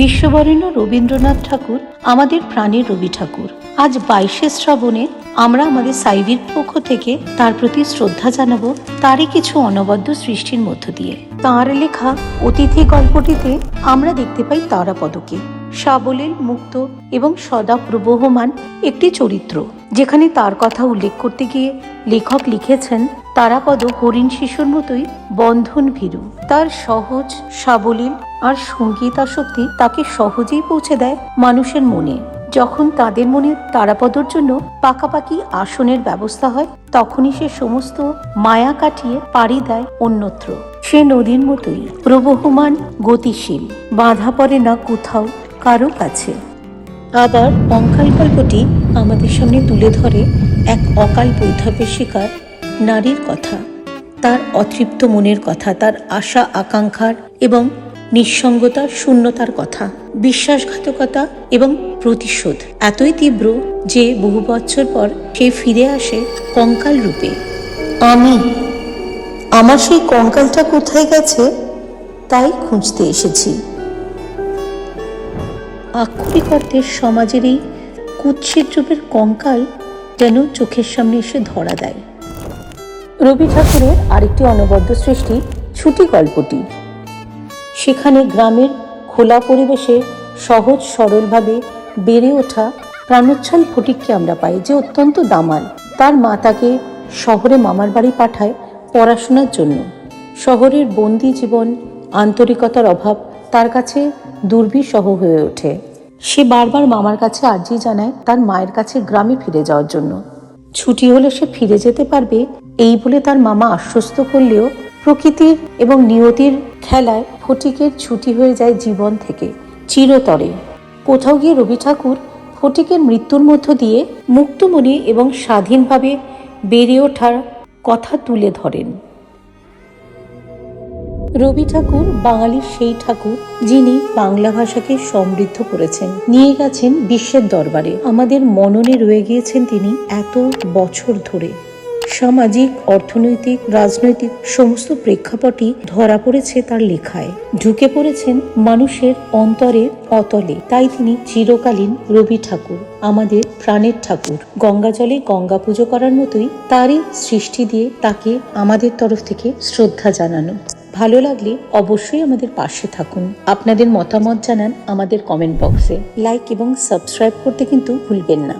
বিশ্ববরেণ্য রবীন্দ্রনাথ ঠাকুর আমাদের প্রাণের রবি ঠাকুর। আজ বাইশে শ্রাবণে আমরা আমাদের সাইভির পক্ষ থেকে তার প্রতি শ্রদ্ধা জানাব তারই কিছু অনবদ্য সৃষ্টির মধ্য দিয়ে। তাঁর লেখা অতিথি গল্পটিতে আমরা দেখতে পাই তারাপদকে সাবলীল, মুক্ত এবং সদা প্রবহমান একটি চরিত্র, যেখানে তার কথা উল্লেখ করতে গিয়ে লেখক লিখেছেন, তারাপদ হরিণ শিশুর মতোই বন্ধন ভীরু। তার সহজ, সাবলীল আর সঙ্গীতাসক্তি তাকে সহজেই পৌঁছে দেয় মানুষের মনে। যখন তাদের মনে তারাপদর জন্য পাকাপাকি আসনের ব্যবস্থা হয়, তখনই সে সমস্ত মায়া কাটিয়ে পাড়ি দেয় অন্যত্র। সে নদীর মতোই প্রবহমান, গতিশীল। বাধা পড়ে না কোথাও কারও কাছে। আবার অঙ্কাল গল্পটি আমাদের সামনে তুলে ধরে এক অকাল বৈধব্যের শিকার নারীর কথা। তার অতৃপ্ত মনের কথা, তার আশা আকাঙ্ক্ষার এবং নিঃসঙ্গতার শূন্যতার কথা বিশ্বাসঘাতকতা এবং প্রতিশোধ। এতই তীব্র যে বহু বছর পর সে ফিরে আসে কঙ্কাল রূপে। আমি আমার সেই কঙ্কালটা কোথায় গেছে তাই খুঁজতে এসেছি। আক্ষরিক অর্থে সমাজের এই কুৎসিত রূপের কঙ্কাল যেন চোখের সামনে এসে ধরা দেয়। রবি ঠাকুরের আরেকটি অনবদ্য সৃষ্টি ছুটি গল্পটি। সেখানে গ্রামের খোলা পরিবেশে সহজ সরলভাবে বেড়ে ওঠা প্রাণোচ্ছল ফটিককে আমরা পাই যে অত্যন্ত দামাল। তার মা তাকে শহরে মামার বাড়ি পাঠায় পড়াশোনার জন্য। শহরের বন্দি জীবন, আন্তরিকতার অভাব তার কাছে দুর্বিষহ হয়ে ওঠে। সে বারবার মামার কাছে আর্জি জানায় তার মায়ের কাছে গ্রামে ফিরে যাওয়ার জন্য। ছুটি হলে সে ফিরে যেতে পারবে এই বলে তার মামা আশ্বস্ত করলেও প্রকৃতির এবং নিয়তির খেলায় ফটিকের ছুটি হয়ে যায় জীবন থেকে, চিরতরে। কোথাও গিয়ে রবি ঠাকুর ফটিকের মৃত্যুর মধ্য দিয়ে মুক্তমনে এবং স্বাধীনভাবে বেড়ে ওঠার কথা তুলে ধরেন। রবি ঠাকুর বাঙালির সেই ঠাকুর যিনি বাংলা ভাষাকে সমৃদ্ধ করেছেন। নিয়ে গেছেন বিশ্বের দরবারে। আমাদের মননে রয়ে গিয়েছেন তিনি এত বছর ধরে। সামাজিক, অর্থনৈতিক, রাজনৈতিক সমস্ত প্রেক্ষাপটই ধরা পড়েছে তার লেখায়। ঢুকে পড়েছেন মানুষের অন্তরে অতলে। তাই তিনি চিরকালীন রবি ঠাকুর, আমাদের প্রাণের ঠাকুর। গঙ্গা জলে গঙ্গা পুজো করার মতোই তারই সৃষ্টি দিয়ে তাকে আমাদের তরফ থেকে শ্রদ্ধা জানানো। ভালো লাগলে অবশ্যই আমাদের পাশে থাকুন। আপনাদের মতামত জানান আমাদের কমেন্ট বক্সে। লাইক এবং সাবস্ক্রাইব করতে কিন্তু ভুলবেন না।